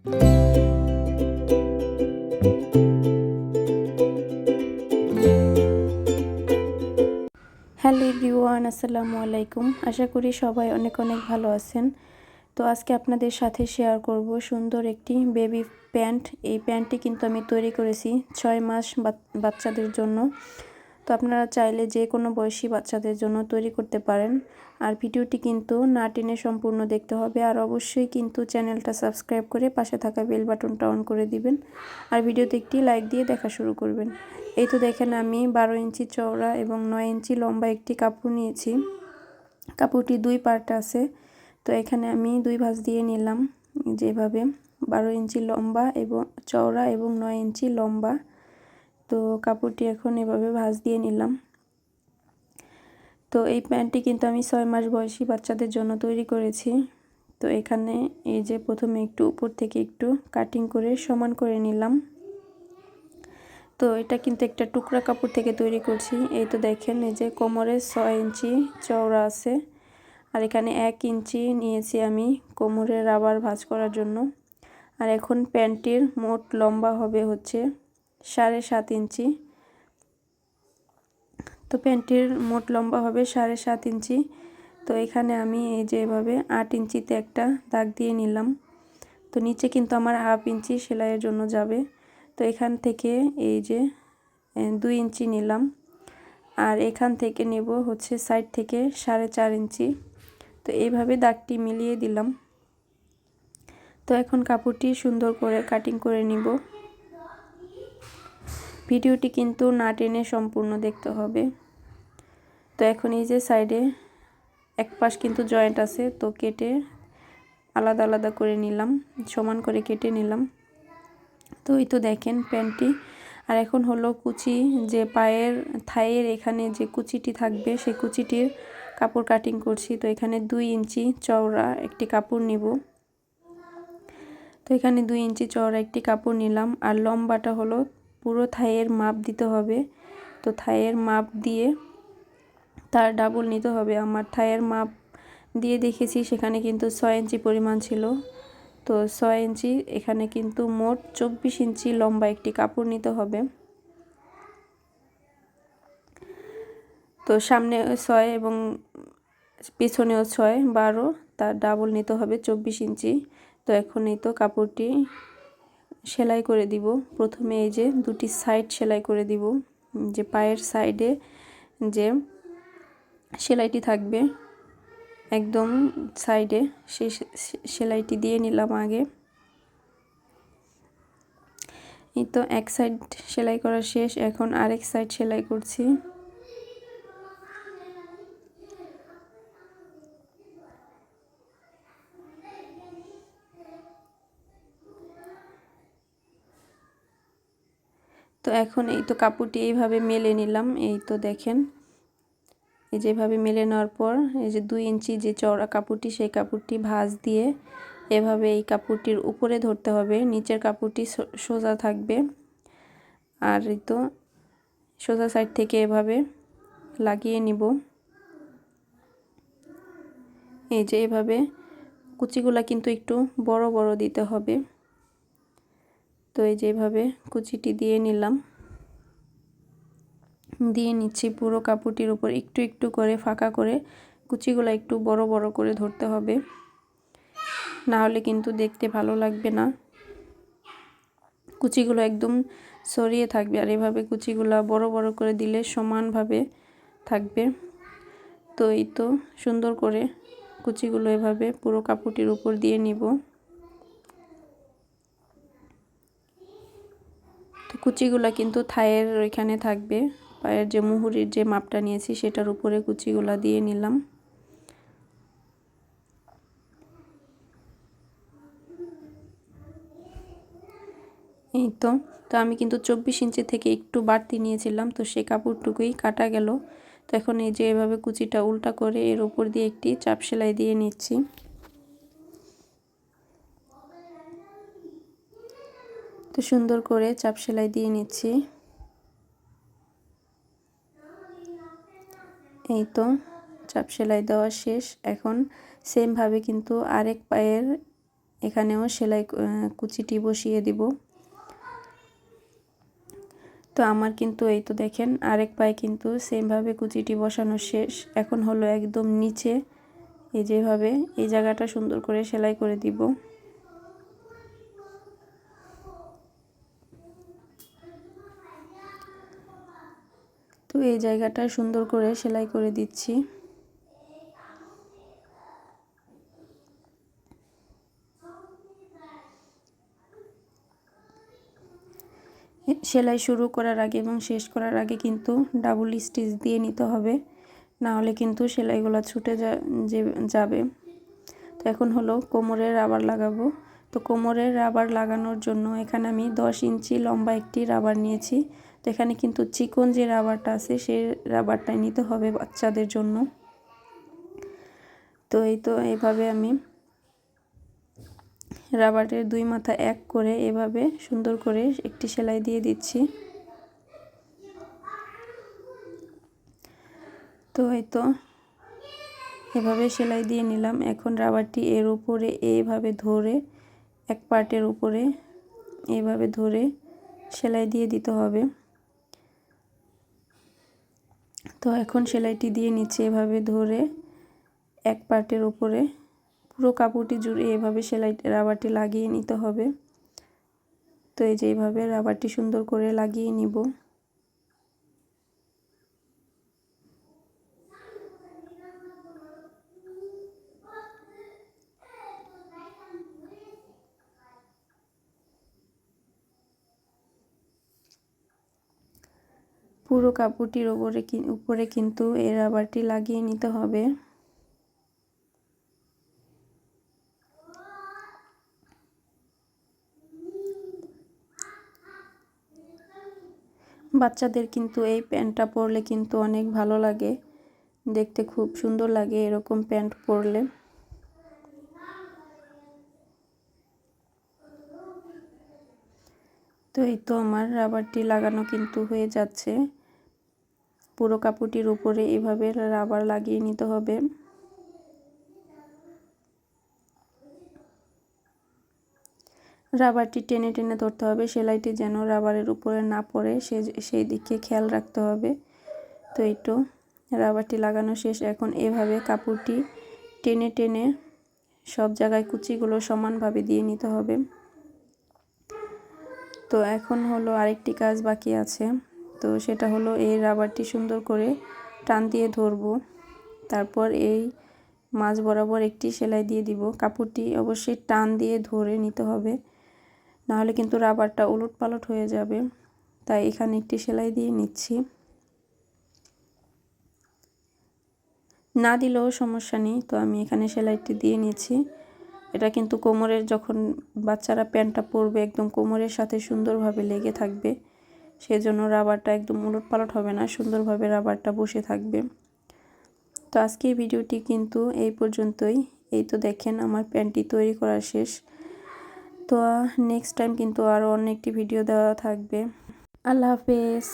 Hello everyone, আসসালামু আলাইকুম। আশা করি সবাই অনেক অনেক ভালো আছেন। তো আজকে আপনাদের সাথে শেয়ার করব সুন্দর একটি বেবি প্যান্ট এই প্যান্টটি কিন্তু আমি তৈরি করেছি ছয় মাস বাচ্চাদের জন্য। তো আপনারা চাইলে যে কোনো বয়সী বাচ্চাদের জন্য তৈরি করতে পারেন। আর ভিডিওটি কিন্তু না টেনে সম্পূর্ণ দেখতে হবে। আর অবশ্যই কিন্তু চ্যানেলটা সাবস্ক্রাইব করে পাশে থাকা বেল বাটনটা অন করে দিবেন। আর ভিডিওতে একটি লাইক দিয়ে দেখা শুরু করবেন। এই তো দেখেন আমি বারো ইঞ্চি চওড়া এবং নয় ইঞ্চি লম্বা একটি কাপড় নিয়েছি। কাপড়টি দুই পার্ট আছে। তো এখানে আমি দুই ভাঁজ দিয়ে নিলাম। যেভাবে বারো ইঞ্চি লম্বা এবং চওড়া এবং নয় ইঞ্চি লম্বা। তো কাপড়টি এখন এভাবে ভাঁজ দিয়ে নিলাম। তো এই প্যান্টটি কিন্তু আমি ছয় মাস বয়সী বাচ্চাদের জন্য তৈরি করেছি। তো এখানে এই যে প্রথমে একটু উপর থেকে একটু কাটিং করে সমান করে নিলাম। তো এটা কিন্তু একটা টুকরা কাপড় থেকে তৈরি করছি। এই তো দেখেন, এই যে কোমরে ছয় ইঞ্চি চওড়া আছে। আর এখানে এক ইঞ্চি নিয়েছি আমি কোমরে রাবার ভাঁজ করার জন্য। আর এখন প্যান্টটির মোট লম্বা হবে হচ্ছে সাড়ে সাত ইঞ্চি। তো প্যান্টটির মোট লম্বা হবে সাড়ে সাত ইঞ্চি। তো এখানে আমি এই যে এভাবে আট ইঞ্চিতে একটা দাগ দিয়ে নিলাম। তো নিচে কিন্তু আমার হাফ ইঞ্চি সেলাইয়ের জন্য যাবে। তো এখান থেকে এই যে দুই ইঞ্চি নিলাম। আর এখান থেকে নেব হচ্ছে সাইড থেকে সাড়ে চার ইঞ্চি। তো এইভাবে দাগটি মিলিয়ে দিলাম। তো এখন কাপড়টি সুন্দর করে কাটিং করে নিব। ভিডিওটি কিন্তু না টেনে সম্পূর্ণ দেখতে হবে। তো এখন এই যে সাইডে এক পাশ কিন্তু জয়েন্ট আছে, তো কেটে আলাদা আলাদা করে নিলাম, সমান করে কেটে নিলাম। তো এই তো দেখেন প্যান্টটি আর এখন হলো কুচি, যে পায়ের থায়ের এখানে যে কুচিটি থাকবে, সেই কুচিটির কাপড় কাটিং করছি। তো এখানে দুই ইঞ্চি চওড়া একটি কাপড় নিব। তো এখানে দুই ইঞ্চি চওড়া একটি কাপড় নিলাম। আর লম্বাটা হলো পুরো থায়ের মাপ দিতে হবে। তো থায়ের মাপ দিয়ে তার ডাবল নিতে হবে। আমার থায়ের মাপ দিয়ে দেখেছি সেখানে কিন্তু ছয় ইঞ্চি পরিমাণ ছিল। তো ছয় ইঞ্চি, এখানে কিন্তু মোট চব্বিশ ইঞ্চি লম্বা একটি কাপড় নিতে হবে। তো সামনে ছয় এবং পিছনেও ছয়, বারো, তার ডাবল নিতে হবে চব্বিশ ইঞ্চি। তো এখন এই তো কাপড়টি সেলাই করে দিব। প্রথমে এই যে দুটি সাইড সেলাই করে দিব। যে পায়ের সাইডে যে সেলাইটি থাকবে, একদম সাইডে সে সেলাইটি দিয়ে নিলাম আগে। এই তো এক সাইড সেলাই করা শেষ। এখন আরেক সাইড সেলাই করছি। তো এখন এই তো কাপড়টি এইভাবে মেলে নিলাম, এই তো দেখেন। এই যেভাবে মেলে নেওয়ার পর, এই যে দুই ইঞ্চি যে চওড়া কাপড়টি, সেই কাপড়টি ভাঁজ দিয়ে এভাবে এই কাপড়টির উপরে ধরতে হবে। নিচের কাপড়টি সোজা থাকবে। আর এই তো সোজা সাইড থেকে এভাবে লাগিয়ে নিব। এই যে এভাবে কুচিগুলা কিন্তু একটু বড় বড় দিতে হবে। তো এই যেভাবে কুচিটি দিয়ে নিলাম। দিয়ে নিচ্ছি পুরো কাপড়টির উপর একটু একটু করে ফাঁকা করে। কুচিগুলো একটু বড় বড় করে ধরতে হবে। না হলে কিন্তু দেখতে ভালো লাগবে না। কুচিগুলো একদম সরিয়ে থাকবে আর এভাবে কুচিগুলো বড় বড় করে দিলে সমানভাবে থাকবে। তো এই তো সুন্দর করে কুচিগুলো এভাবে পুরো কাপড়টির উপর দিয়ে নিব। তো কুচিগুলো কিন্তু থায়ের ওইখানে থাকবে। পায়ের যে মুহুরির যে মাপটা নিয়েছি সেটার উপরে কুচিগুলা দিয়ে নিলাম। এই তো তো আমি কিন্তু চব্বিশ ইঞ্চি থেকে একটু বাড়তি নিয়েছিলাম, তো সে কাপড়টুকুই কাটা গেল। তো এখন এই যে এভাবে কুচিটা উল্টা করে এর উপর দিয়ে একটি চাপ সেলাই দিয়ে নিচ্ছি। তো সুন্দর করে চাপ সেলাই দিয়ে নিচ্ছি। এই তো, চাপ সেলাই দেওয়া শেষ। এখন সেমভাবে কিন্তু আরেক পায়ের এখানেও সেলাই কুচিটি বসিয়ে দিব। তো আমার কিন্তু এই তো দেখেন, আরেক পায়ে কিন্তু সেমভাবে কুচিটি বসানো শেষ। এখন হলো একদম নিচে, এই যেভাবে এই জায়গাটা সুন্দর করে সেলাই করে দিব। তো এই জায়গাটা সুন্দর করে সেলাই করে দিচ্ছি। সেলাই শুরু করার আগে এবং শেষ করার আগে কিন্তু ডাবল স্টিচ দিয়ে নিতে হবে। না হলে কিন্তু সেলাইগুলো ছুটে যাবে। তো এখন হলো কোমরের রাবার লাগাবো। তো কোমরের রাবার লাগানোর জন্য এখানে আমি দশ ইঞ্চি লম্বা একটি রাবার নিয়েছি। তো এখানে কিন্তু চিকন যে রাবারটা আছে সেই রাবারটাই নিতে হবে বাচ্চাদের জন্য। তো এই তো এইভাবে আমি রাবারের দুই মাথা এক করে এভাবে সুন্দর করে একটি সেলাই দিয়ে দিচ্ছি। তো এই তো এভাবে সেলাই দিয়ে নিলাম। এখন রাবারটি এর উপরে এইভাবে ধরে, এক পার্টের উপরে এইভাবে ধরে সেলাই দিয়ে দিতে হবে। তো এখন সেলাইটি দিয়ে নিচে এভাবে ধরে এক পার্টের ওপরে পুরো কাপড়টি জুড়ে এভাবে সেলাই রাবারটি লাগিয়ে নিতে হবে। তো এই যে এইভাবে রাবারটি সুন্দর করে লাগিয়ে নিব। পুরো কাপড়টির উপরে উপরে কিন্তু এই রাবারটি লাগিয়ে নিতে হবে। বাচ্চাদের কিন্তু এই প্যান্টটা পরলে কিন্তু অনেক ভালো লাগে। দেখতে খুব সুন্দর লাগে এরকম প্যান্ট পরলে। তো এই তো আমার রাবারটি লাগানো কিন্তু হয়ে যাচ্ছে। পুরো কাপড়টির উপরে এভাবে রাবার লাগিয়ে নিতে হবে। রাবারটি টেনে টেনে ধরতে হবে, সেলাইটি যেন রাবারের উপরে না পড়ে, সে সেই দিকে খেয়াল রাখতে হবে। তো তো, রাবারটি লাগানো শেষ। এখন এভাবে কাপড়টি টেনে টেনে সব জায়গায় কুচিগুলো সমানভাবে দিয়ে নিতে হবে। তো এখন হলো আরেকটি কাজ বাকি আছে। তো সেটা হলো এই রাবারটি সুন্দর করে টান দিয়ে ধরবো। তারপর এই মাছ বরাবর একটি সেলাই দিয়ে দিব। কাপড়টি অবশ্যই টান দিয়ে ধরে নিতে হবে, নাহলে কিন্তু রাবারটা উলট পালট হয়ে যাবে। তাই এখানে একটি সেলাই দিয়ে নিচ্ছি। না দিলেও সমস্যা নেই, তো আমি এখানে সেলাইটি দিয়ে নিচ্ছি এটা কিন্তু কোমরের যখন বাচ্চারা প্যান্টটা পরবে, একদম কোমরের সাথে সুন্দরভাবে লেগে থাকবে। সেজন্য রাবারটা একদম উলট পালট হবে না, সুন্দরভাবে রাবারটা বসে থাকবে। তো আজকে ভিডিওটি কিন্তু এই পর্যন্তই। এই তো দেখেন আমার প্যান্টটি তৈরি করা শেষ। তো নেক্সট টাইম কিন্তু আরও অনেকটি ভিডিও দেওয়া থাকবে। আল্লাহ হাফেজ।